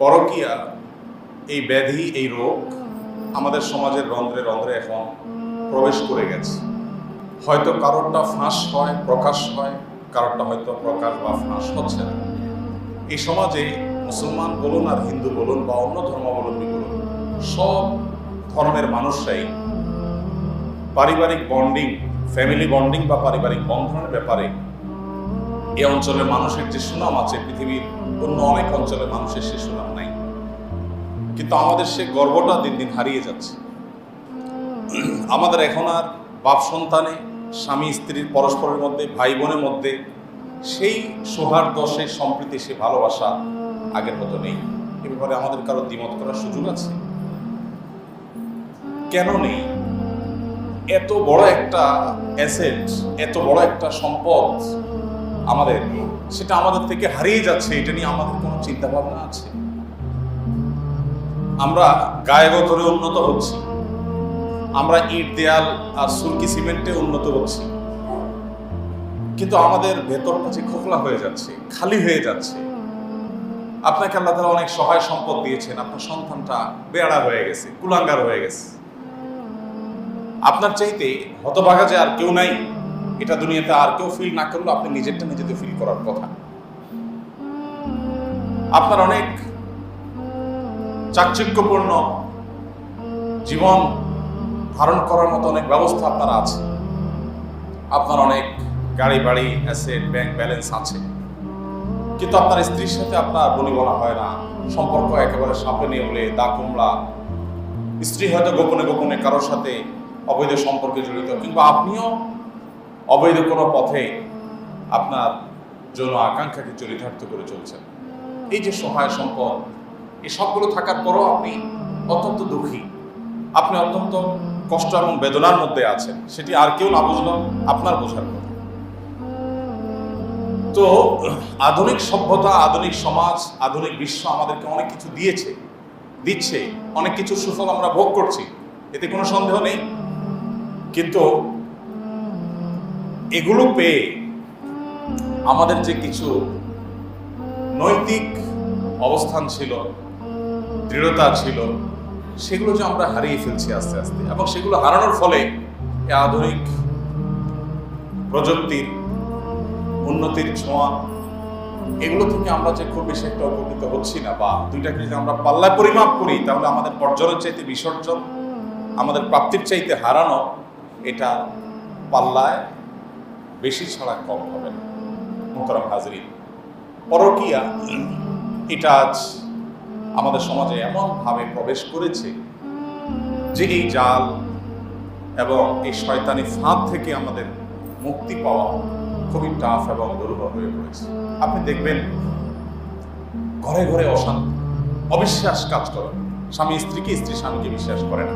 পরকীয়া, এই ব্যাধি, এই রোগ আমাদের সমাজের রন্ধ্রে রন্ধ্রে এখন প্রবেশ করে গেছে। হয়তো কারোরটা ফাঁস হয়, প্রকাশ হয়, কারোরটা হয়তো প্রকাশ বা ফাঁস হচ্ছে না। এই সমাজে মুসলমান বলুন আর হিন্দু বলুন বা অন্য ধর্মাবলম্বী বলুন, সব ধর্মের মানুষরাই পারিবারিক বন্ডিং, ফ্যামিলি বন্ডিং বা পারিবারিক বন্ধনের ব্যাপারে এই অঞ্চলের মানুষের যে সুনাম আছে, পৃথিবীর অন্য অনেক অঞ্চলের মানুষের সে সুনাম নাই। কিন্তু আমাদের সে গর্বটা দিন দিন হারিয়ে যাচ্ছে। আমাদের এখন আর বাপ সন্তানে, স্বামী স্ত্রীর পরস্পরের মধ্যে ভাই বোনের মধ্যে সেই সৌহার্দ্য, সেই সম্প্রীতি, সেই ভালোবাসা আগের মতো নেই। এ ব্যাপারে আমাদের কারও দ্বিমত করার সুযোগ আছে? কেন নেই? এত বড় একটা অ্যাসেট, এত বড় একটা সম্পদ আমাদের, সেটা আমাদের থেকে হারিয়ে যাচ্ছে, এটা নিয়ে আমাদের কোনো চিন্তা ভাবনা আছে? আমরা গায়ে গতরে উন্নত হচ্ছি। আমরা ইট, দেয়াল আর সুরকি সিমেন্টে উন্নত হচ্ছি। কিন্তু আমাদের ভেতরটা যে খোকলা হয়ে যাচ্ছে, খালি হয়ে যাচ্ছে, আপনাকে আল্লাহ তালা অনেক সহায় সম্পদ দিয়েছেন। আপনার সন্তানটা বেড়া হয়ে গেছে, কুলাঙ্গার হয়ে গেছে। আপনার চাইতে হতভাগা যে আর কেউ নাই। এটা দুনিয়াতে আর কেউ ফিল না করলেও আপনি নিজেরটা নিজেতে ফিল করার কথা। আপনার অনেক চাকচিক্যপূর্ণ জীবন ধারণ করার মতো অনেক ব্যবস্থা আপনার আছে। আপনার অনেক গাড়ি, বাড়ি অ্যাসেট ব্যাংক ব্যালেন্স আছে। কিন্তু আপনার স্ত্রীর সাথে আপনার বলি বলা হয় না। সম্পর্ক একেবারে সাপে নেউলে, দা কুমড়া স্ত্রী হয়তো গোপনে গোপনে কারোর সাথে অবৈধ সম্পর্কে জড়িত। কিংবা আপনিও অবৈধ কোনো পথে আপনার যৌন আকাঙ্ক্ষাকে চরিতার্থ করে চলছেন। এই যে সহায় সম্পদ, এই সবগুলো থাকার পরও আপনি অত্যন্ত দুঃখী। আপনি অত্যন্ত কষ্ট এবং বেদনার মধ্যে আছেন। সেটি আর কেউ না বুঝলো, আপনার বোঝার কথা তো, আধুনিক সভ্যতা, আধুনিক সমাজ, আধুনিক বিশ্ব আমাদেরকে অনেক কিছু দিয়েছে, দিচ্ছে, অনেক কিছু সুফল আমরা ভোগ করছি। এতে কোনো সন্দেহ নেই। কিন্তু এগুলো পেয়ে আমাদের যে কিছু নৈতিক অবস্থান ছিল, দৃঢ়তা ছিল, সেগুলো যে আমরা হারিয়ে ফেলছি আস্তে আস্তে এবং সেগুলো হারানোর ফলে আধুনিক প্রযুক্তির উন্নতির ছোঁয়া, এগুলো থেকে আমরা যে খুব বেশি একটা উপকৃত হচ্ছি না বা দুইটাকে যদি আমরা পাল্লায় পরিমাপ করি, তাহলে আমাদের অর্জনের চাইতে বিসর্জন, আমাদের প্রাপ্তির চাইতে হারানো, এটা পাল্লায় বেশি ছাড়া কম হবে। না মোহতারাম হাজরিন, পরকিয়া, এটা আজ আমাদের সমাজে এমনভাবে প্রবেশ করেছে যে এই জাল এবং এই শয়তানি ফাঁদ থেকে আমাদের মুক্তি পাওয়া খুবই টাফ এবং দুর্বল হয়ে পড়েছে। আপনি দেখবেন, ঘরে ঘরে অশান্তি, অবিশ্বাস কাজ করে। স্বামী স্ত্রীকে স্ত্রী স্বামীকে বিশ্বাস করে না।